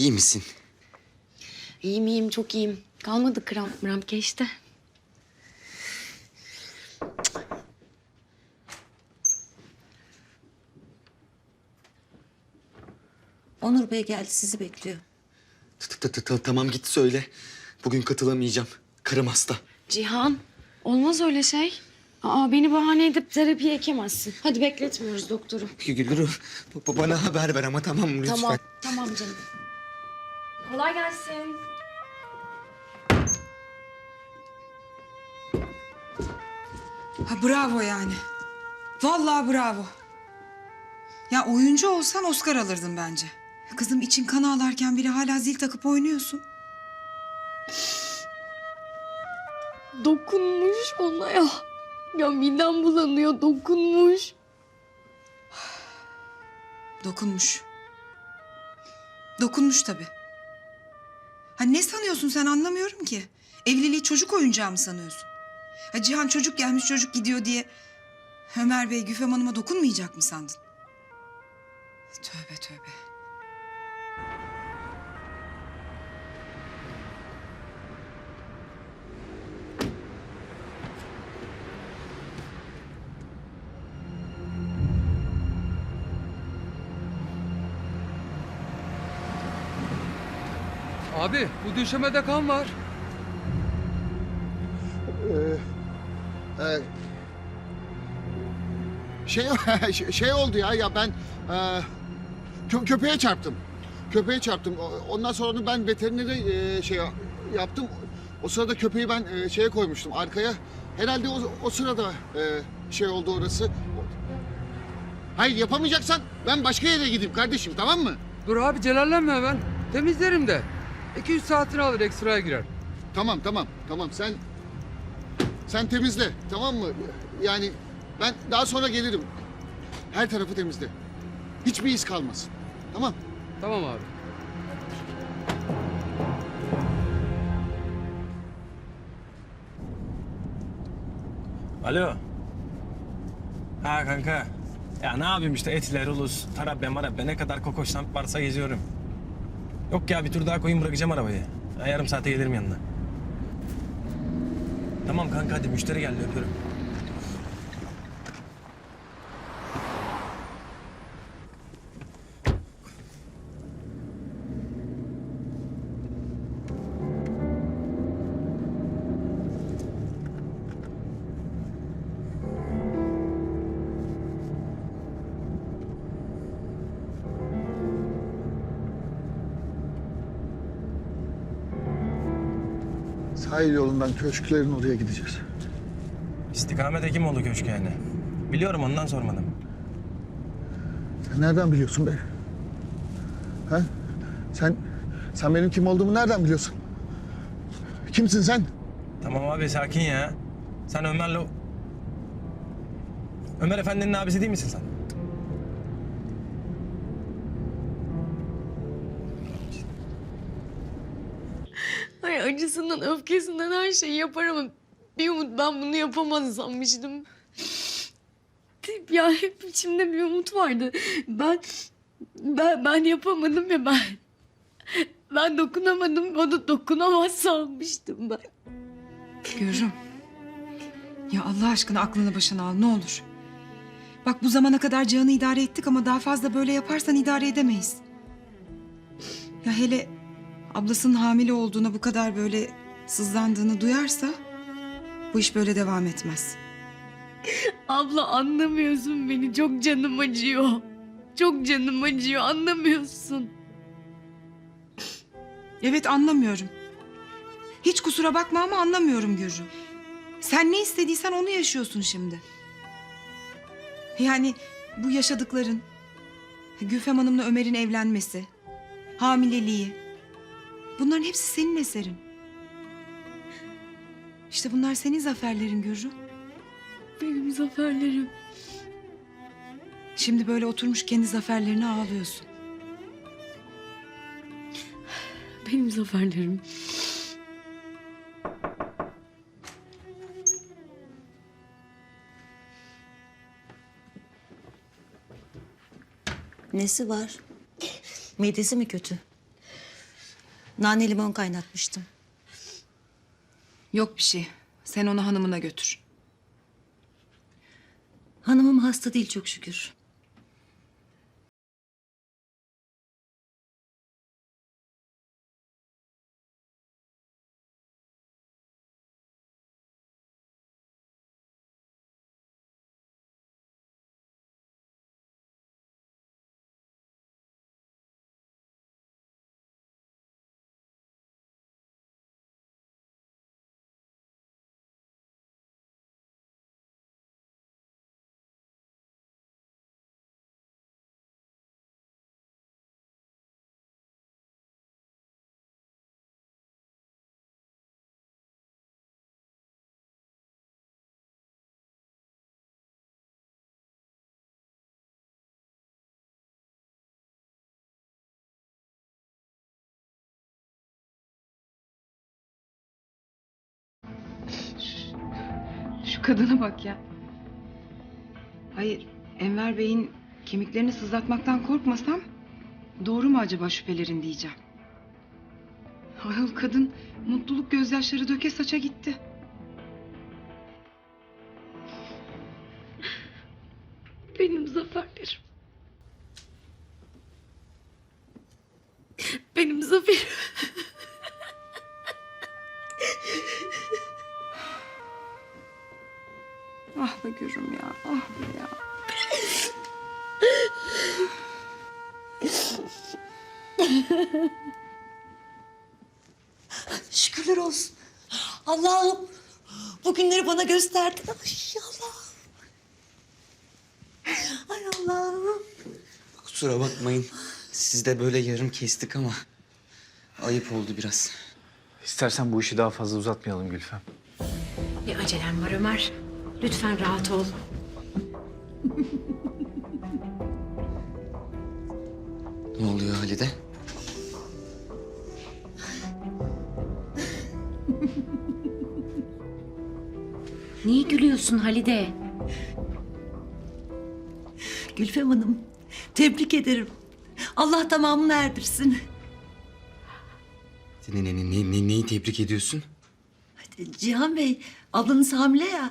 İyi misin? İyiyim iyiyim çok iyiyim. Kalmadı kramp mramp geçti. Onur Bey geldi sizi bekliyor. T- t- t- t- Tamam git söyle. Bugün katılamayacağım. Karım hasta. Cihan olmaz öyle şey. Aa beni bahane edip terapiye ekemezsin. Hadi bekletmiyoruz doktoru. B- bana haber ver ama tamam mı lütfen? Tamam tamam canım. Kolay gelsin. Ha bravo yani. Vallahi bravo. Ya oyuncu olsan Oscar alırdın bence. Kızım için kan ağlarken bile hala zil takıp oynuyorsun. Dokunmuş ona ya. Ya midem bulanıyor dokunmuş. Dokunmuş. Dokunmuş tabii. Ha ne sanıyorsun sen anlamıyorum ki. Evliliği çocuk oyuncağı mı sanıyorsun? Ha Cihan çocuk gelmiş çocuk gidiyor diye... Ömer Bey Güfem Hanım'a dokunmayacak mı sandın? Tövbe tövbe. Abi bu döşemede kan var. Ee, şey şey oldu ya ya ben e, kö- köpeğe çarptım. Köpeğe çarptım. Ondan sonra onu ben veterinere e, şey yaptım. O sırada köpeği ben e, şeye koymuştum arkaya. Herhalde o, o sırada e, şey oldu orası. Hayır yapamayacaksan ben başka yere gideyim kardeşim tamam mı? Dur abi celallenme hemen. Temizlerim de. 2-3 saatini alır ekstraya girer. Tamam tamam tamam sen sen temizle tamam mı? Yani ben daha sonra gelirim. Her tarafı temizle. Hiçbir iz kalmasın. Tamam. Tamam abi. Alo. Ha kanka. Ya ne yapayım işte Etiler, Ulus, Tarabya, Marabya ne kadar kokoştan varsa geziyorum. Yok ya bir tur daha koyayım bırakacağım arabayı. Ha, yarım saate gelirim yanına. Tamam kanka hadi müşteri geldi öpüyorum. Sahil yolundan köşklerin oraya gideceğiz. İstikamet Hekimoğlu köşkü yani. Biliyorum ondan sormadım. Sen nereden biliyorsun be? Ha? Sen sen benim kim olduğumu nereden biliyorsun? Kimsin sen? Tamam abi sakin ya. Sen Ömer'le... Ömer Efendi'nin abisi değil misin sen? Acısından öfkesinden her şeyi yapar ama bir umut ben bunu yapamaz sanmıştım. Ya hep içimde bir umut vardı. Ben ben ben yapamadım ya ben. Ben dokunamadım, o da dokunamaz sanmıştım ben. Görürüm. Ya Allah aşkına aklını başına al ne olur. Bak bu zamana kadar Cihan'ı idare ettik ama daha fazla böyle yaparsan idare edemeyiz. Ya hele ablasının hamile olduğuna bu kadar böyle sızlandığını duyarsa bu iş böyle devam etmez. Abla anlamıyorsun beni. Çok canım acıyor. Çok canım acıyor. Anlamıyorsun. Evet anlamıyorum. Hiç kusura bakma ama anlamıyorum Gürrü. Sen ne istediysen onu yaşıyorsun şimdi. Yani bu yaşadıkların, Gülfem Hanım'la Ömer'in evlenmesi, hamileliği. Bunların hepsi senin eserin. İşte bunlar senin zaferlerin Gürrü. Benim zaferlerim. Şimdi böyle oturmuş kendi zaferlerine ağlıyorsun. Benim zaferlerim. Nesi var? Midesi mi kötü? Nane limon kaynatmıştım. Yok bir şey. Sen onu hanımına götür. Hanımım hasta değil çok şükür. Şu kadına bak ya. Hayır, Enver Bey'in kemiklerini sızlatmaktan korkmasam doğru mu acaba şüphelerin diyeceğim. Ayol kadın mutluluk gözyaşları döke saça gitti. Benim zaferlerim. Benim zaferim. Şükürler olsun. Allah'ım bu günleri bana gösterdin. Ay Allah'ım. Ay Allah'ım. Kusura bakmayın. Siz de böyle yarım kestik ama ayıp oldu biraz. İstersen bu işi daha fazla uzatmayalım Gülfem. Bir acelem var Ömer. Lütfen rahat ol. Ne oluyor Halide? Niye gülüyorsun Halide? Gülfem Hanım tebrik ederim. Allah tamamını erdirsin. Ne, ne, ne, ne, ne- neyi tebrik ediyorsun? Cihan Bey ablanız hamile ya.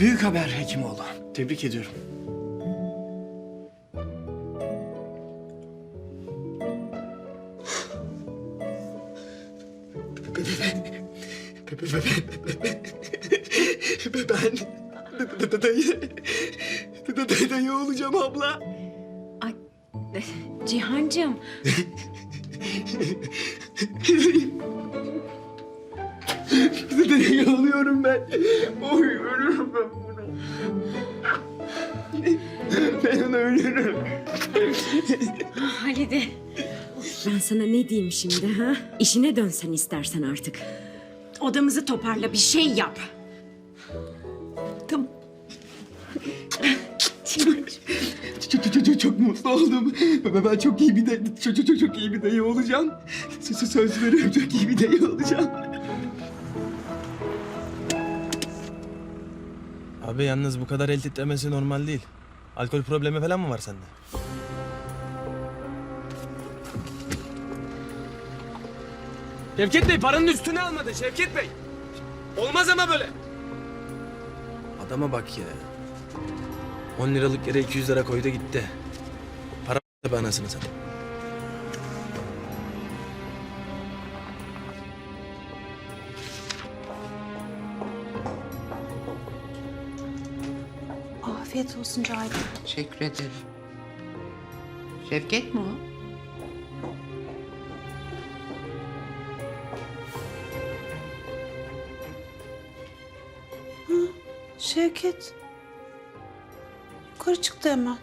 Büyük haber Hekimoğlu. Tebrik ediyorum. Ben dayı, dayı, dayı olacağım abla. Ay, Cihancığım. Dayı oluyorum ben. Oy ölürüm ben buna. Ben ölürüm. Halide. Ben sana ne diyeyim şimdi ha? İşine dönsen istersen artık. Odamızı toparla bir şey yap. Tamam. Çok, çok, çok, çok mutlu oldum. Ben, ben çok iyi bir dayı, çok, çok, çok iyi bir dayı olacağım. Söz, söz veriyorum çok iyi bir dayı olacağım. Abi yalnız bu kadar el titremesi normal değil. Alkol problemi falan mı var sende? Şevket Bey paranın üstüne almadı Şevket Bey. Olmaz ama böyle. Adama bak ya. 10 liralık yere 200 lira koydu gitti. Para be anasını satayım. Afiyet olsun Cahit. Teşekkür ederim. Şevket mi o? Şevket. Yukarı çıktı hemen.